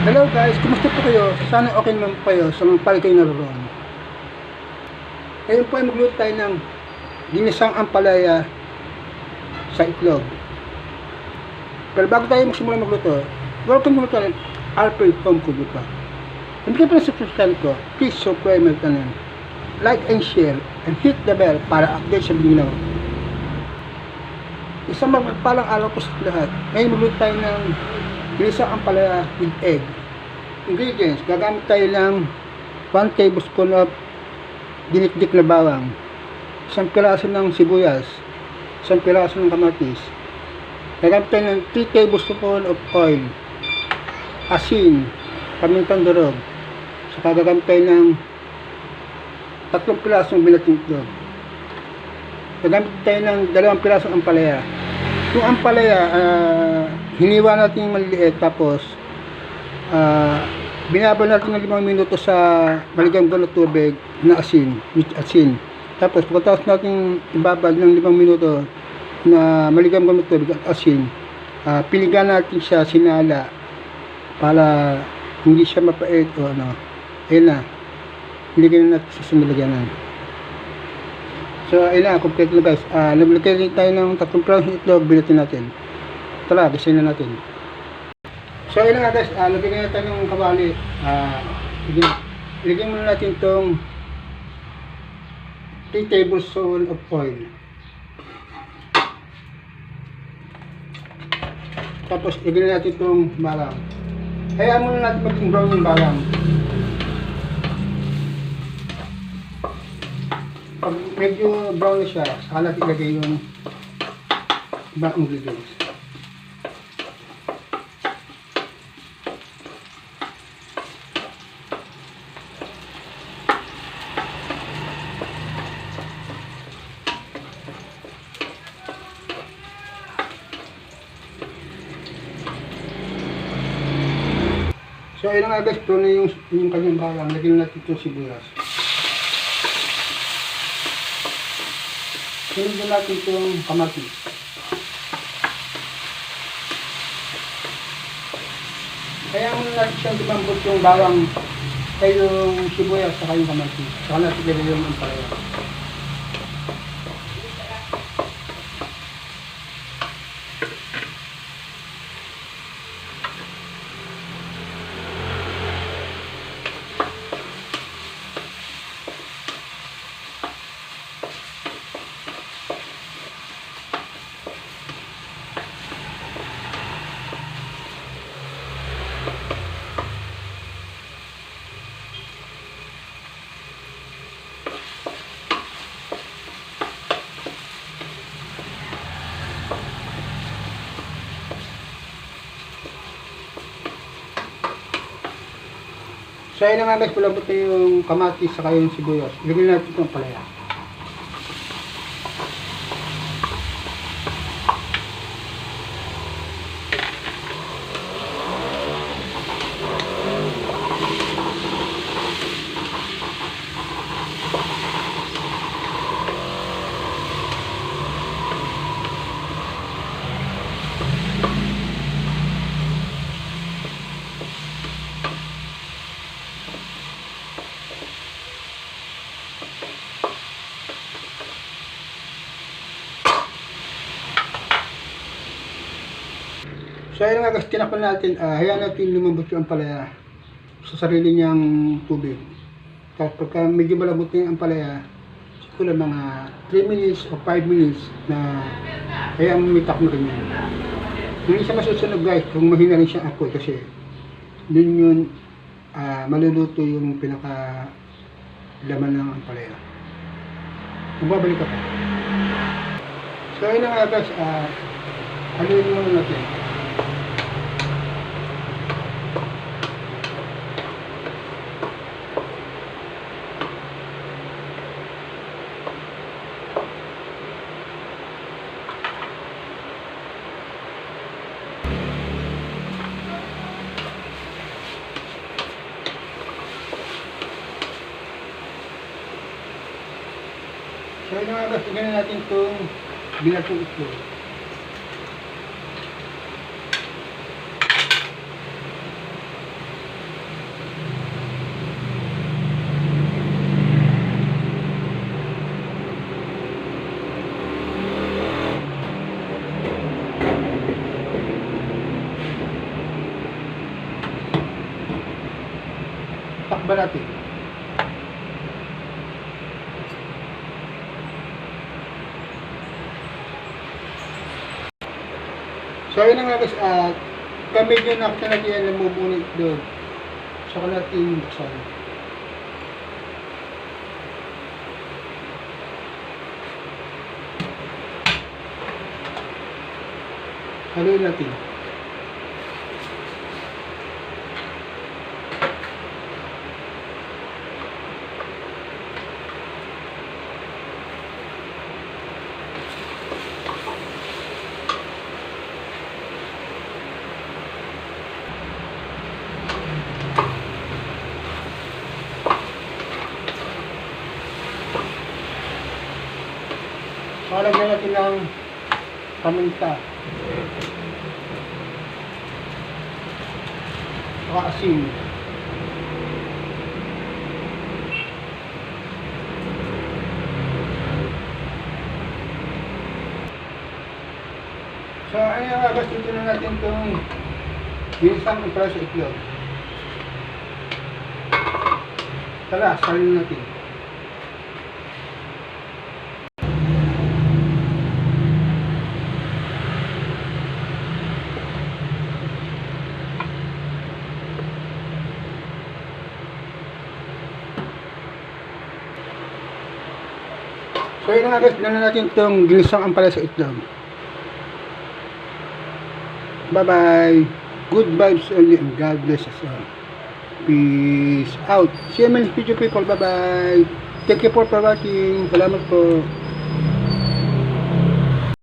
Hello guys, kumusta po kayo? Sana okay naman po kayo sa mga pali kayo naroon. Ngayon po ay magluto tayo ng ginisang ampalaya sa itlog. Pero bago tayo magsimula magluto, welcome my channel, Alfred Home Cook pa. Kung hindi ka pa na-subscribe ko, please subscribe my channel. Like and share and hit the bell para update sa video na. Isang magpalang araw po sa lahat. Ngayon magluto tayo ng ginisang ampalaya with egg. Ingredients, gagamit tayo ng 1 tablespoon of dinikdik na bawang, isang piraso ng sibuyas, isang piraso ng kamatis, gagamit tayo ng 3 tablespoon of oil, asin, pamintang durog, saka gagamit tayo ng tatlong piraso ng binating itlog. Gagamit tayo ng dalawang piraso ng ampalaya. Yung ampalaya, ah, hiniwa natin yung maliliit tapos ah binabal natin ng limang minuto sa maligang na tubig na asin, with asin. Tapos pagkatapos natin ibabal ng limang minuto na maligang na tubig at asin, ah, piligan natin siya sinala para hindi siya mapait o ano. Ayun na. Piligan na natin sa sinilagyanan. So, ayun na, complete na guys. Ah, naglagay rin tayo ng tatlong prong itlog, binutin natin. Tara, design na natin. So, ayun nga guys, ah, lagyan na tayo ng kawali. Ah, lagyan, muna natin itong 3 tablespoon of oil. Tapos, lagyan na natin itong bawang. Hayaan muna natin maging brown yung bawang. Pag medyo brown na siya, saka natin ilagay yung ibang ingredients. So ayun na nga guys, ito na yung, yung kanyang bawang. Lagyan natin ito sibuyas. Sunod na natin itong kamatis. Kaya muna natin siyang dumambot yung bawang ay yung sibuyas sa yung kamatis. Saka natin gawin yung ampalaya. So na nga guys, pulabot na yung kamatis saka yung sibuyas. Ilagay natin itong palaya. So ayun nga guys, tinakpan natin, ah, hayaan natin lumambot yung ampalaya sa sarili niyang tubig. Tapos pagka medyo malambot na yung ampalaya, siguro mga 3 minutes o 5 minutes na hayaan umitak na rin yan. Hindi siya masusunog guys kung mahina rin siya apoy kasi dun yun ah, maluluto yung pinaka laman ng ampalaya. Magbabalik ka pa. So ayun na nga guys, ah, haluin muna natin. So, inaagastugan na natin itong binato ito. Takba natin. So yun na nga guys, at kami yun na kinagyan ng mubunit doon. Saka natin buksan. Haluin natin. Saka lagyan natin ng paminta. Saka asin. So, yung agos dito na natin itong ginisang ng sa itlog. Tara, salin natin. So yun nga guys, dala natin itong ginisang ampala sa itlog. Bye bye. Good vibes only and God bless us all. Peace out. See you in the next video people. Bye bye. Thank you for watching. Salamat po.